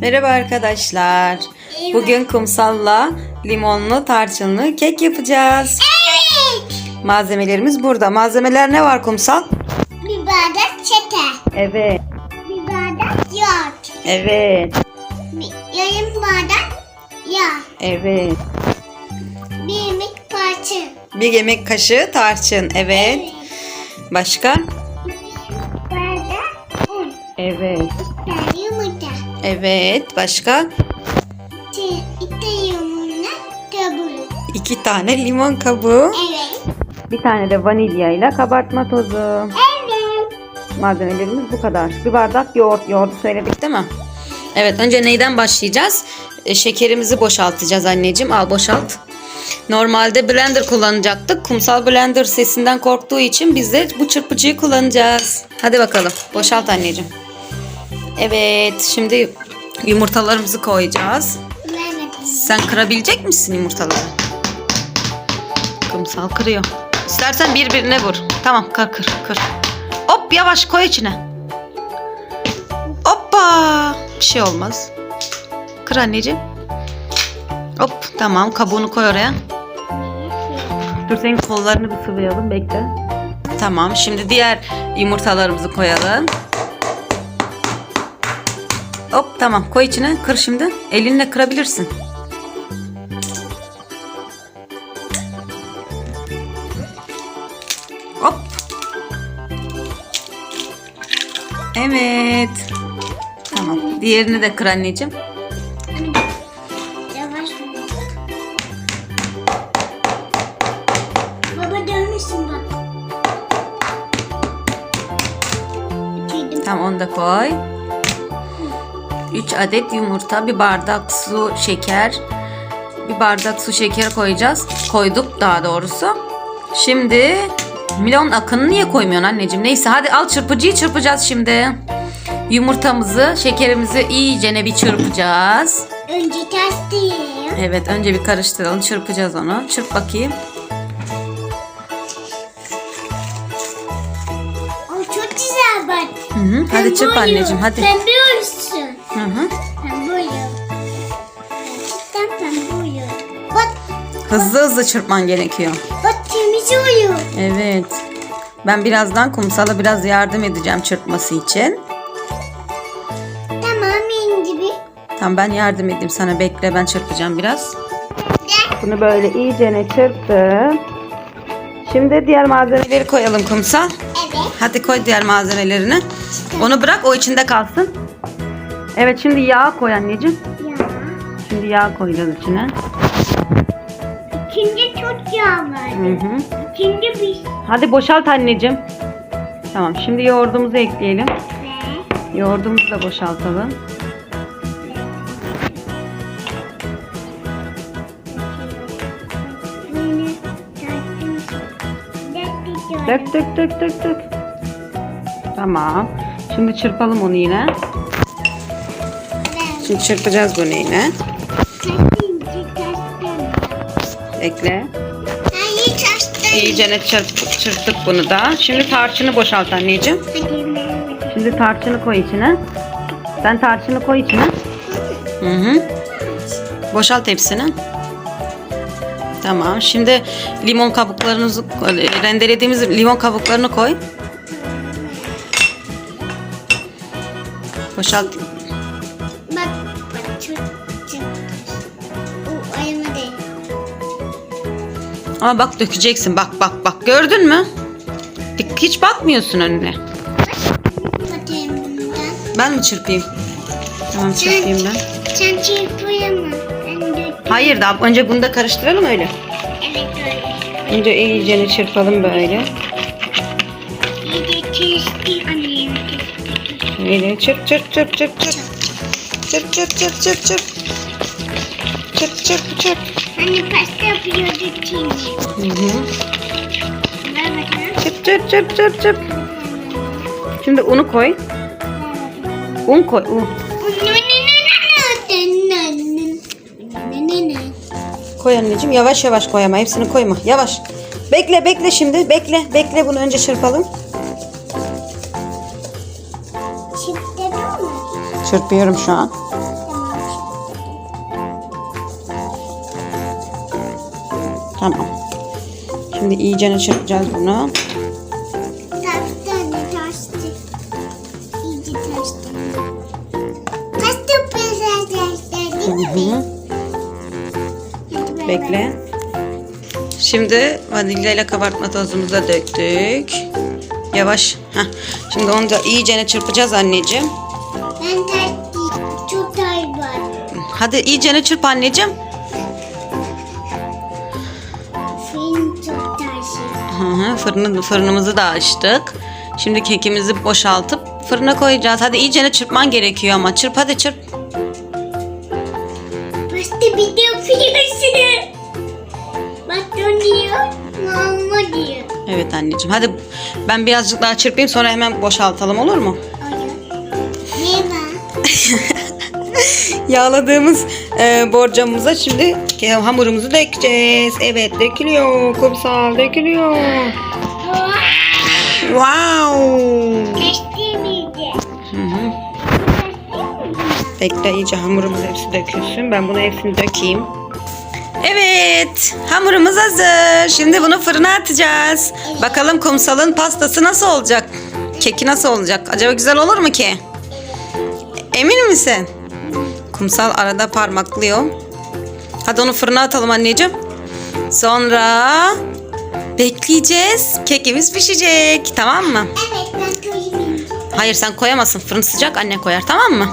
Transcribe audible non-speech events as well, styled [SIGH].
Merhaba arkadaşlar. Bugün kumsalla limonlu tarçınlı kek yapacağız. Evet. Malzemelerimiz burada. Malzemeler ne var kumsal? Bir bardak çete. Evet. Bir bardak yoğurt. Evet. Bir yarım bardak yağ. Evet. Bir yemek parça. Bir yemek kaşığı tarçın. Evet. Başka? Bir bardak un. Evet. Bir yumurta. Evet. Başka? İki, yumurta kabuğu. İki tane limon kabuğu. Evet. Bir tane de vanilya ile kabartma tozu. Evet. Malzemelerimiz bu kadar. Bir bardak yoğurt. Yoğurdu söyledik değil mi? Evet önce neyden başlayacağız? E, şekerimizi boşaltacağız anneciğim. Al boşalt. Normalde blender kullanacaktık. Kumsal blender sesinden korktuğu için biz de bu çırpıcıyı kullanacağız. Hadi bakalım. Boşalt anneciğim. Evet şimdi yumurtalarımızı koyacağız. Sen kırabilecek misin yumurtaları? Kumsal kırıyor. İstersen birbirine vur. Tamam kır kır kır. Hop yavaş koy içine. Hoppa. Bir şey olmaz. Kır anneciğim. Hop tamam kabuğunu koy oraya. Dur senin kollarını bir sıvayalım bekle. Tamam şimdi diğer yumurtalarımızı koyalım. Hop tamam koy içine kır şimdi. Elinle kırabilirsin. Hop. Evet. Tamam. Diğerini de kır anneciğim. Yavaş. Baba dönmüşsün bak. Tamam onu da koy. 3 adet yumurta, bir bardak su, şeker. Bir bardak su şeker koyacağız. Koyduk daha doğrusu. Şimdi milon akını niye koymuyorsun anneciğim? Neyse hadi al çırpıcıyı çırpacağız şimdi. Yumurtamızı, şekerimizi iyice bir çırpacağız. Önce ters değil. Evet önce bir karıştıralım. Çırpacağız onu. Çırp bakayım. O çok güzel bak. Hı hı. Hadi çırp anneciğim hadi. Pembe. Hı hı. Pembe oluyor. Gerçekten pembe oluyor. Bak, Hızlı hızlı çırpman gerekiyor. bak temiz oluyor. Evet. Ben birazdan kumsala biraz yardım edeceğim çırpması için. Tamam benim gibi. Tamam ben yardım edeyim sana bekle ben çırpacağım biraz. Bunu böyle iyicene çırptım. Şimdi diğer malzemeleri koyalım kumsal. Evet. Hadi koy diğer malzemelerini. Onu bırak o içinde kalsın. Evet şimdi yağ koy anneciğim. Ya. Şimdi yağ koyacağız içine. İkinci çok yağ Hı vardı. hı. İkinci bir Hadi boşalt anneciğim. Tamam şimdi yoğurdumuzu ekleyelim. ve Yoğurdumuzu da boşaltalım. bunu taktım. Döktüm. Dök dök dök dök dök. Tamam. Şimdi çırpalım onu yine. Şimdi çırpacağız bunu yine. Bekle. İyice çırp, çırptık bunu da. Şimdi tarçını boşalt anneciğim. Şimdi tarçını koy içine. Sen tarçını koy içine. Hı hı. Boşalt hepsini. Tamam. Şimdi limon kabuklarınızı rendelediğimiz limon kabuklarını koy. Boşalt. Ama bak dökeceksin. Bak bak bak. Gördün mü? Hiç bakmıyorsun önüne. Bakayım. Ben mi çırpayım? Tamam çırpayım ben. Sen. Ben döktüm. Hayır daha önce bunu da karıştıralım öyle. Evet öyle. Önce iyicene çırpalım böyle. İyice annem. Böyle çırp çırp çırp çırp çırp. Çırp çırp çırp çırp çırp. Çırp çırp çırp. Hani pasta yapıyorduk şimdi. Hı hı. Ver bakalım. Çırp çırp çırp çırp çırp. Şimdi unu koy. Un koy un. Koy anneciğim yavaş yavaş koy ama hepsini koyma. Yavaş. Bekle bekle şimdi. Bekle bekle bunu önce çırpalım. Çırpıyorum şu an. Mi? Hı. Hadi bay bay. Bekle. Şimdi vanilya ile kabartma tozumuzu da döktük. Yavaş. Heh. Şimdi onu da iyicene çırpacağız anneciğim. Ben taştı. Çok var. Hadi iyicene çırp anneciğim. Fırını, fırınımızı da açtık. Şimdi kekimizi boşaltıp fırına koyacağız. Hadi iyicene çırpman gerekiyor ama. Çırp hadi çırp. Başta bir de yapıyorsun. Bak diyor. Mama diyor. Evet anneciğim. Hadi ben birazcık daha çırpayım sonra hemen boşaltalım olur mu? Merhaba. [LAUGHS] Yağladığımız e, borcamımıza şimdi hamurumuzu dökeceğiz. Evet dökülüyor. Kumsal dökülüyor. Wow. Hı hı. Bekle iyice hamurumuz hepsi dökülsün. Ben bunu hepsini dökeyim. Evet, hamurumuz hazır. Şimdi bunu fırına atacağız. Bakalım kumsalın pastası nasıl olacak? Keki nasıl olacak? Acaba güzel olur mu ki? Emin misin? Kumsal arada parmaklıyor. Hadi onu fırına atalım anneciğim. Sonra bekleyeceğiz. Kekimiz pişecek. Tamam mı? Evet ben koyayım. Hayır sen koyamazsın. Fırın sıcak anne koyar tamam mı?